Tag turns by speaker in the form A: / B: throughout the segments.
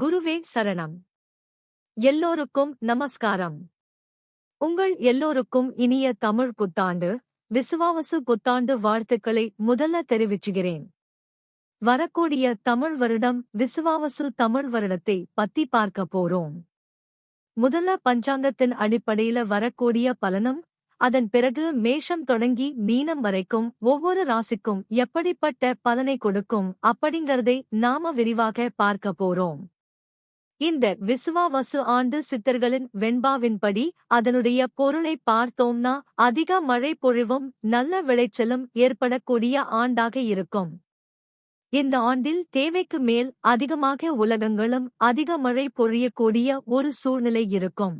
A: குருவே சரணம். எல்லோருக்கும் நமஸ்காரம். உங்கள் எல்லோருக்கும் இனிய தமிழ் புத்தாண்டு விசுவாவசு புத்தாண்டு வாழ்த்துக்களை முதல்ல தெரிவிச்சுகிறேன். வரக்கூடிய தமிழ் வருடம் விசுவாவசு தமிழ் வருடத்தை பத்தி பார்க்க போறோம். முதல்ல பஞ்சாங்கத்தின் அடிப்படையில வரக்கூடிய பலனும் அதன் பிறகு மேஷம் தொடங்கி மீனம் வரைக்கும் ஒவ்வொரு ராசிக்கும் எப்படிப்பட்ட பலனை கொடுக்கும் அப்படிங்கறதை நாம விரிவாக பார்க்க போறோம். இந்த விசுவாவசு ஆண்டு சித்தர்களின் வெண்பாவின்படி அதனுடைய பொருளை பார்த்தோம்னா அதிக மழை பொழிவும் நல்ல விளைச்சலும் ஏற்படக்கூடிய ஆண்டாக இருக்கும். இந்த ஆண்டில் தேவைக்கு மேல் அதிகமாக உலகங்களும் அதிக மழை பொழியக்கூடிய ஒரு சூழ்நிலை இருக்கும்.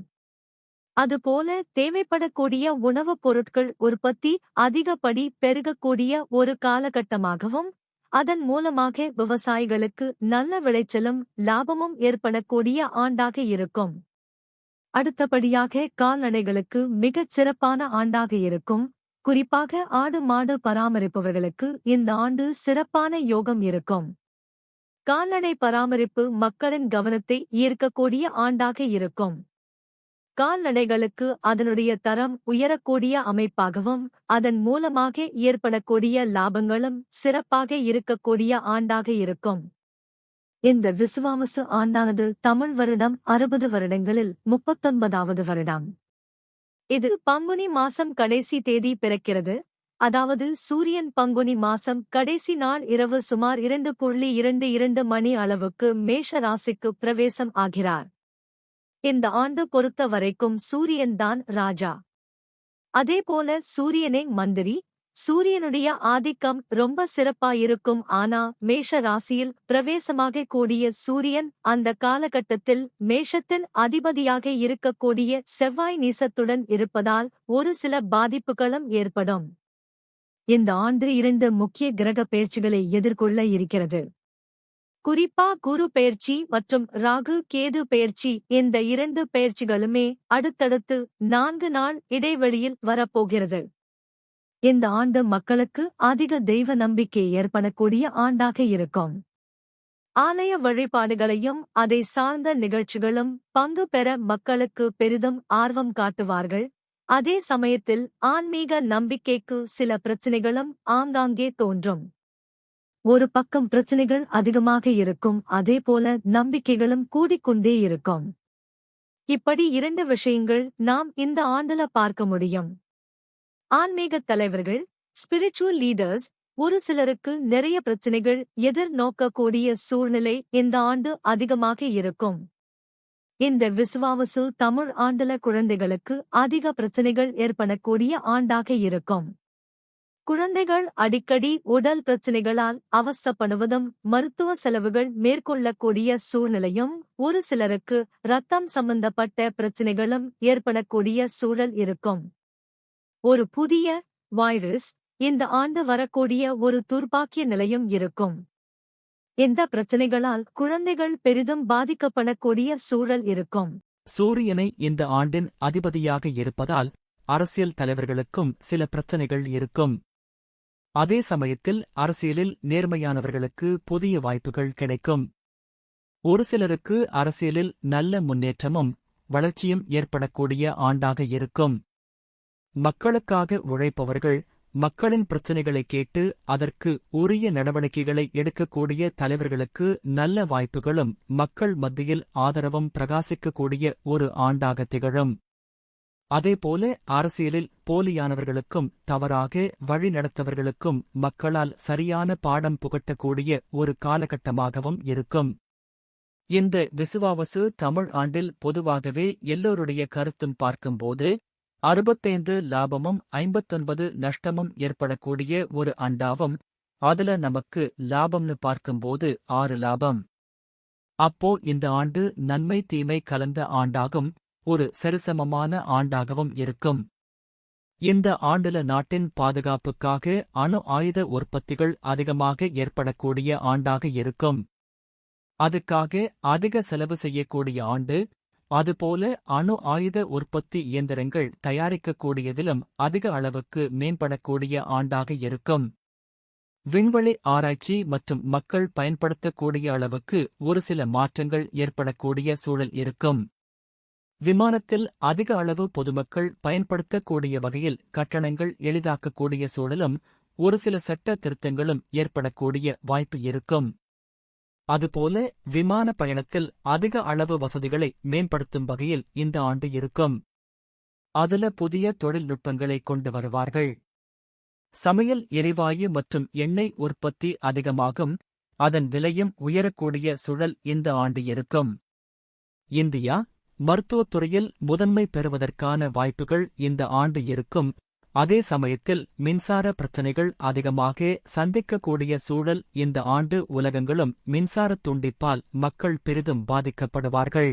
A: அதுபோல தேவைப்படக்கூடிய உணவுப் பொருட்கள் உற்பத்தி அதிகப்படி பெருகக்கூடிய ஒரு காலகட்டமாகவும் அதன் மூலமாக விவசாயிகளுக்கு நல்ல விளைச்சலும் லாபமும் ஏற்படக்கூடிய ஆண்டாக இருக்கும். அடுத்தபடியாக கால்நடைகளுக்கு மிகச் சிறப்பான ஆண்டாக இருக்கும். குறிப்பாக ஆடு மாடு பராமரிப்பவர்களுக்கு இந்த ஆண்டு சிறப்பான யோகம் இருக்கும். கால்நடை பராமரிப்பு மக்களின் கவனத்தை ஈர்க்கக்கூடிய ஆண்டாக இருக்கும். கால்நடைகளுக்கு அதனுடைய தரம் உயரக்கூடிய அமைப்பாகவும் அதன் மூலமாக ஏற்படக்கூடிய லாபங்களும் சிறப்பாக இருக்கக்கூடிய ஆண்டாக இருக்கும். இந்த விசுவாமசு ஆண்டானது தமிழ் வருடம் அறுபது வருடங்களில் முப்பத்தொன்பதாவது வருடம். இது பங்குனி மாசம் கடைசி தேதி பிறக்கிறது. அதாவது சூரியன் பங்குனி மாசம் கடைசி நாள் இரவு சுமார் இரண்டு புள்ளி இரண்டு இரண்டு மணி அளவுக்கு மேஷ ராசிக்கு பிரவேசம் ஆகிறார். இந்த ஆண்டு பொறுத்த வரைக்கும் சூரியன்தான் ராஜா. அதேபோல சூரியனே மந்திரி. சூரியனுடைய ஆதிக்கம் ரொம்ப சிறப்பாயிருக்கும். ஆனா மேஷ ராசியில் பிரவேசமாக கூடிய சூரியன் அந்த காலகட்டத்தில் மேஷத்தின் அதிபதியாக இருக்கக்கூடிய செவ்வாய் நீசத்துடன் இருப்பதால் ஒரு சில பாதிப்புகளும் ஏற்படும். இந்த ஆண்டு இரண்டு முக்கிய கிரக பயிற்சிகளை எதிர்கொள்ள இருக்கிறது. குறிப்பா குரு பெயர்ச்சி மற்றும் ராகு கேது பெயர்ச்சி இந்த இரண்டு பெயர்ச்சிகளுமே அடுத்தடுத்து நான்கு நாள் இடைவெளியில் வரப்போகிறது. இந்த ஆண்டு மக்களுக்கு அதிக தெய்வ நம்பிக்கை ஏற்படக்கூடிய ஆண்டாக இருக்கும். ஆலய வழிபாடுகளையும் அதை சார்ந்த நிகழ்ச்சிகளும் பங்கு பெற மக்களுக்கு பெரிதும் ஆர்வம் காட்டுவார்கள். அதே சமயத்தில் ஆன்மீக நம்பிக்கைக்கு சில பிரச்சினைகளும் ஆங்காங்கே தோன்றும். ஒரு பக்கம் பிரச்சனைகள் அதிகமாக இருக்கும் அதேபோல நம்பிக்கைகளும் கூடிக்கொண்டே இருக்கும். இப்படி இரண்டு விஷயங்கள் நாம் இந்த ஆண்டுல பார்க்க முடியும். ஆன்மீக தலைவர்கள் ஸ்பிரிச்சுவல் லீடர்ஸ் ஒரு சிலருக்கு நிறைய பிரச்சனைகள் எதிர்நோக்கக்கூடிய சூழ்நிலை இந்த ஆண்டு அதிகமாக இருக்கும். இந்த விசுவாவசு தமிழ் ஆண்டுல குழந்தைகளுக்கு அதிக பிரச்சனைகள் ஏற்படக்கூடிய ஆண்டாக இருக்கும். குழந்தைகள் அடிக்கடி உடல் பிரச்சினைகளால் அவஸ்தப்படுவதும் மருத்துவ செலவுகள் மேற்கொள்ளக்கூடிய சூழ்நிலையும் ஒரு சிலருக்கு ரத்தம் சம்பந்தப்பட்ட பிரச்சினைகளும் ஏற்படக்கூடிய சூழல் இருக்கும். ஒரு புதிய வைரஸ் இந்த ஆண்டு வரக்கூடிய ஒரு துர்பாக்கிய நிலையும் இருக்கும். இந்த பிரச்சனைகளால் குழந்தைகள் பெரிதும் பாதிக்கப்படக்கூடிய சூழல் இருக்கும்.
B: சூரியனை இந்த ஆண்டின் அதிபதியாக இருப்பதால் அரசியல் தலைவர்களுக்கும் சில பிரச்சனைகள் இருக்கும். அதே சமயத்தில் அரசியலில் நேர்மையானவர்களுக்கு புதிய வாய்ப்புகள் கிடைக்கும். ஒரு சிலருக்கு அரசியலில் நல்ல முன்னேற்றமும் வளர்ச்சியும் ஏற்படக்கூடிய ஆண்டாக இருக்கும். மக்களுக்காக உழைப்பவர்கள் மக்களின் பிரச்சினைகளை கேட்டு அதற்கு உரிய நடவடிக்கைகளை எடுக்கக்கூடிய தலைவர்களுக்கு நல்ல வாய்ப்புகளும் மக்கள் மத்தியில் ஆதரவும் பிரகாசிக்கக்கூடிய ஒரு ஆண்டாக திகழும். அதேபோல அரசியலில் போலியானவர்களுக்கும் தவறாக வழிநடத்தவர்களுக்கும் மக்களால் சரியான பாடம் புகட்டக்கூடிய ஒரு காலகட்டமாகவும் இருக்கும். இந்த விசுவாவசு தமிழ் ஆண்டில் பொதுவாகவே எல்லோருடைய கருத்தும் பார்க்கும்போது அறுபத்தைந்து லாபமும் ஐம்பத்தொன்பது நஷ்டமும் ஏற்படக்கூடிய ஒரு ஆண்டாவும் அதுல நமக்கு லாபம்னு பார்க்கும்போது ஆறு லாபம். அப்போ இந்த ஆண்டு நன்மை தீமை கலந்த ஆண்டாகும். ஒரு சரிசமமான ஆண்டாகவும் இருக்கும். இந்த ஆண்டுல நாட்டின் பாதுகாப்புக்காக அணு ஆயுத உற்பத்திகள் அதிகமாக ஏற்படக்கூடிய ஆண்டாக இருக்கும். அதுக்காக அதிக செலவு செய்யக்கூடிய ஆண்டு அதுபோல அணு ஆயுத உற்பத்தி இயந்திரங்கள் தயாரிக்கக்கூடியதிலும் அதிக அளவுக்கு மேம்படக்கூடிய ஆண்டாக இருக்கும். விண்வெளி ஆராய்ச்சி மற்றும் மக்கள் பயன்படுத்தக்கூடிய அளவுக்கு ஒரு சில மாற்றங்கள் ஏற்படக்கூடிய சூழல் இருக்கும். விமானத்தில் அதிக அளவு பொதுமக்கள் பயன்படுத்தக்கூடிய வகையில் கட்டணங்கள் எளிதாக்கக்கூடிய சூழலும் ஒரு சில சட்ட திருத்தங்களும் ஏற்படக்கூடிய வாய்ப்பு இருக்கும். அதுபோல விமான பயணத்தில் அதிக அளவு வசதிகளை மேம்படுத்தும் வகையில் இந்த ஆண்டு இருக்கும். அதுல புதிய தொழில்நுட்பங்களை கொண்டு வருவார்கள். சமையல் எரிவாயு மற்றும் எண்ணெய் உற்பத்தி அதிகமாகும். அதன் விலையும் உயரக்கூடிய சுழல் இந்த ஆண்டு இருக்கும். இந்தியா மருத்துவத் துறையில் முதன்மை பெறுவதற்கான வாய்ப்புகள் இந்த ஆண்டு இருக்கும். அதே சமயத்தில் மின்சார பிரச்சினைகள் அதிகமாக சந்திக்கக்கூடிய சூழல் இந்த ஆண்டு உலகங்களும் மின்சார துண்டிப்பால் மக்கள் பெரிதும் பாதிக்கப்படுவார்கள்.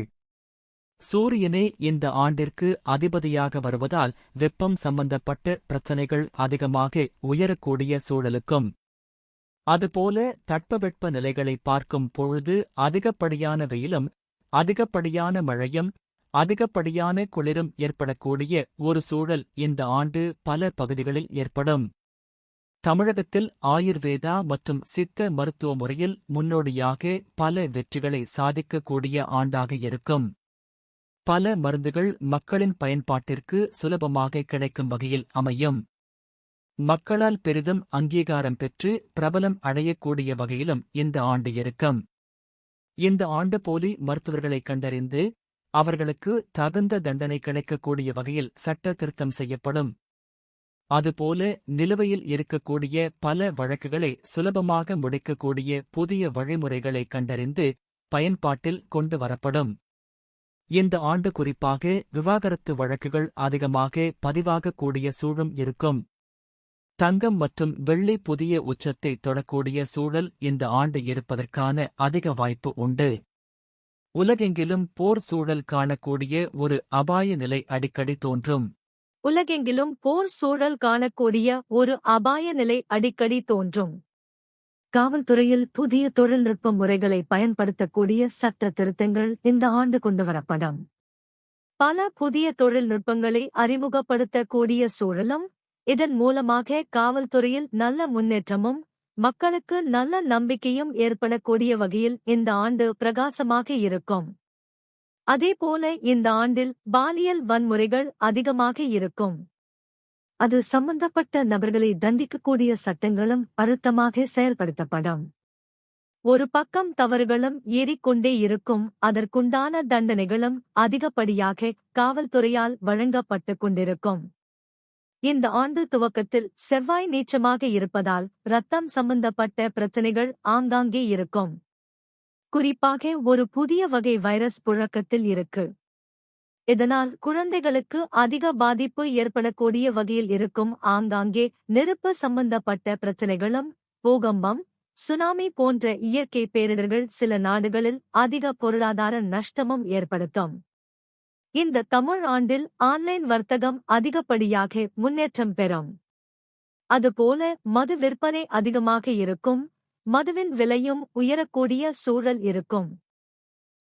B: சூரியனே இந்த ஆண்டிற்கு அதிபதியாக வருவதால் வெப்பம் சம்பந்தப்பட்ட பிரச்சினைகள் அதிகமாக உயரக்கூடிய சூழலுக்கும். அதுபோல தட்பவெட்ப நிலைகளை பார்க்கும் பொழுது அதிகப்படியான வெயிலும் அதிகப்படியான மழையும் அதிகப்படியான குளிரும் ஏற்படக்கூடிய ஒரு சூழல் இந்த ஆண்டு பல பகுதிகளில் ஏற்படும். தமிழகத்தில் ஆயுர்வேதா மற்றும் சித்த மருத்துவ முறையில் முன்னோடியாக பல வெற்றிகளை சாதிக்கக்கூடிய ஆண்டாக இருக்கும். பல மருந்துகள் மக்களின் பயன்பாட்டிற்கு சுலபமாக கிடைக்கும் வகையில் அமையும். மக்களால் பெரிதும் அங்கீகாரம் பெற்று பிரபலம் அடையக்கூடிய வகையிலும் இந்த ஆண்டு இருக்கும். இந்த ஆண்டு போலி மருத்துவர்களை கண்டறிந்து அவர்களுக்கு தகுந்த தண்டனை கிடைக்கக்கூடிய வகையில் சட்ட திருத்தம் செய்யப்படும். அதுபோல நிலுவையில் இருக்கக்கூடிய பல வழக்குகளை சுலபமாக முடிக்கக்கூடிய புதிய வழிமுறைகளை கண்டறிந்து பயன்பாட்டில் கொண்டு வரப்படும். இந்த ஆண்டு குறிப்பாக விவாகரத்து வழக்குகள் அதிகமாக பதிவாகக்கூடிய சூழும் இருக்கும். தங்கம் மற்றும் வெள்ளி புதிய உச்சத்தை தொடக்கூடிய சூழல் இந்த ஆண்டு இருப்பதற்கான அதிக வாய்ப்பு உண்டு. உலகெங்கிலும் போர் சூழல் காணக்கூடிய ஒரு அபாய நிலை அடிக்கடி தோன்றும்.
A: உலகெங்கிலும் போர் சூழல் காணக்கூடிய ஒரு அபாய நிலை அடிக்கடி தோன்றும். காவல்துறையில் புதிய தொழில்நுட்ப முறைகளை பயன்படுத்தக்கூடிய சட்ட திருத்தங்கள் இந்த ஆண்டு கொண்டுவரப்படும் பல புதிய தொழில்நுட்பங்களை அறிமுகப்படுத்தக்கூடிய சூழலும் இதன் மூலமாக காவல்துறையில் நல்ல முன்னேற்றமும் மக்களுக்கு நல்ல நம்பிக்கையும் ஏற்படக்கூடிய வகையில் இந்த ஆண்டு பிரகாசமாக இருக்கும். அதேபோல இந்த ஆண்டில் பாலியல் வன்முறைகள் அதிகமாக இருக்கும். அது சம்பந்தப்பட்ட நபர்களை தண்டிக்கக்கூடிய சட்டங்களும் அழுத்தமாக செயல்படுத்தப்படும். ஒரு பக்கம் தவறுகளும் ஏறிக்கொண்டே இருக்கும் அதற்குண்டான தண்டனைகளும் அதிகப்படியாக காவல்துறையால் வழங்கப்பட்டுக் கொண்டிருக்கும். இந்த ஆண்டு துவக்கத்தில் செவ்வாய் நீச்சமாக இருப்பதால் ரத்தம் சம்பந்தப்பட்ட பிரச்சனைகள் ஆங்காங்கே இருக்கும். குறிப்பாக ஒரு புதிய வகை வைரஸ் புழக்கத்தில் இருக்கு. இதனால் குழந்தைகளுக்கு அதிக பாதிப்பு ஏற்படக்கூடிய வகையில் இருக்கும் ஆங்காங்கே நெருப்பு சம்பந்தப்பட்ட பிரச்சனைகளும் பூகம்பம் சுனாமி போன்ற இயற்கை பேரிடர்கள் சில நாடுகளில் அதிக பொருளாதார நஷ்டமும் ஏற்படுத்தும். இந்த தமிழ் ஆண்டில் ஆன்லைன் வர்த்தகம் அதிகப்படியாக முன்னேற்றம் பெறும். அதுபோல மது விற்பனை அதிகமாக இருக்கும் மதுவின் விலையும் உயரக்கூடிய சூழல் இருக்கும்.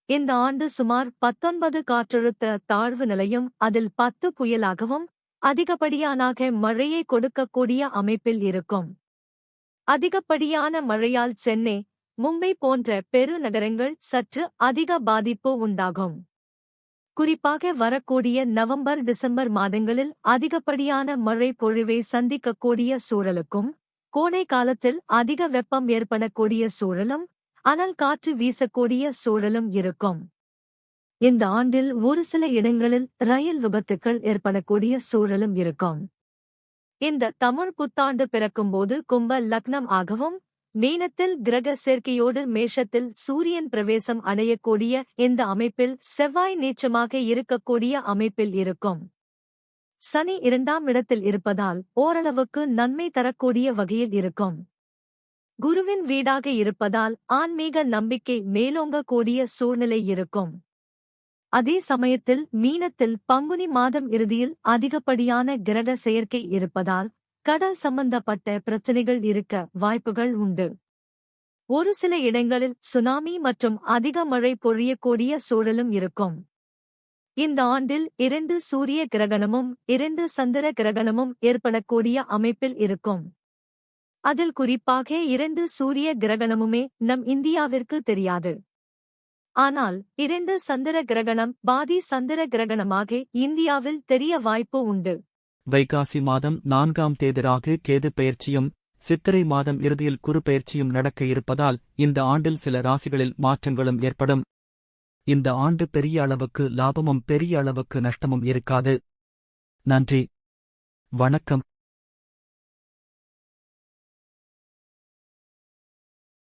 A: இந்த ஆண்டு சுமார் பத்தொன்பது காற்றழுத்த தாழ்வு நிலையும் அதில் பத்து புயலாகவும் அதிகப்படியானாக மழையை கொடுக்கக்கூடிய அமைப்பில் இருக்கும். அதிகப்படியான மழையால் சென்னை மும்பை போன்ற பெருநகரங்கள் சற்று அதிக பாதிப்பு உண்டாகும். குறிப்பாக வரக்கூடிய நவம்பர் டிசம்பர் மாதங்களில் அதிகப்படியான மழை பொழிவை சந்திக்கக்கூடிய சூழலுக்கும் கோடை காலத்தில் அதிக வெப்பம் ஏற்படக்கூடிய சூழலும் அனல் காற்று வீசக்கூடிய சூழலும் இருக்கும். இந்த ஆண்டில் ஒரு சில இடங்களில் ரயில் விபத்துக்கள் ஏற்படக்கூடிய சூழலும் இருக்கும். இந்த தமிழ் புத்தாண்டு பிறக்கும்போது கும்ப லக்னம் ஆகவும் மீனத்தில் கிரக சேர்க்கையோடு மேஷத்தில் சூரியன் பிரவேசம் அடையக்கூடிய இந்த அமைப்பில் செவ்வாய் நீச்சமாக இருக்கக்கூடிய அமைப்பில் இருக்கும். சனி இரண்டாம் இடத்தில் இருப்பதால் ஓரளவுக்கு நன்மை தரக்கூடிய வகையில் இருக்கும். குருவின் வீடாக இருப்பதால் ஆன்மீக நம்பிக்கை மேலோங்கக்கூடிய சூழ்நிலை இருக்கும். அதே சமயத்தில் மீனத்தில் பங்குனி மாதம் இறுதியில் அதிகப்படியான கிரக செயற்கை இருப்பதால் கடல் சம்பந்தப்பட்ட பிரச்சனைகள் இருக்க வாய்ப்புகள் உண்டு. ஒரு சில இடங்களில் சுனாமி மற்றும் அதிக மழை பொழியக்கூடிய சூழலும் இருக்கும். இந்த ஆண்டில் இரண்டு சூரிய கிரகணமும் இரண்டு சந்திர கிரகணமும் ஏற்படக்கூடிய அமைப்பில் இருக்கும். அதில் குறிப்பாக இரண்டு சூரிய கிரகணமுமே நம் இந்தியாவிற்கு தெரியாது. ஆனால் இரண்டு சந்திர கிரகணம் பாதி சந்திர கிரகணமாக இந்தியாவில் தெரிய வாய்ப்பு உண்டு.
B: வைகாசி மாதம் நான்காம் தேதிராகு கேது பெயர்ச்சியும் சித்திரை மாதம் இறுதியில் குறு பெயர்ச்சியும் நடக்க இருப்பதால் இந்த ஆண்டில் சில ராசிகளில் மாற்றங்களும் ஏற்படும். இந்த ஆண்டு பெரிய அளவுக்கு லாபமும் பெரிய அளவுக்கு நஷ்டமும் இருக்காது. நன்றி. வணக்கம்.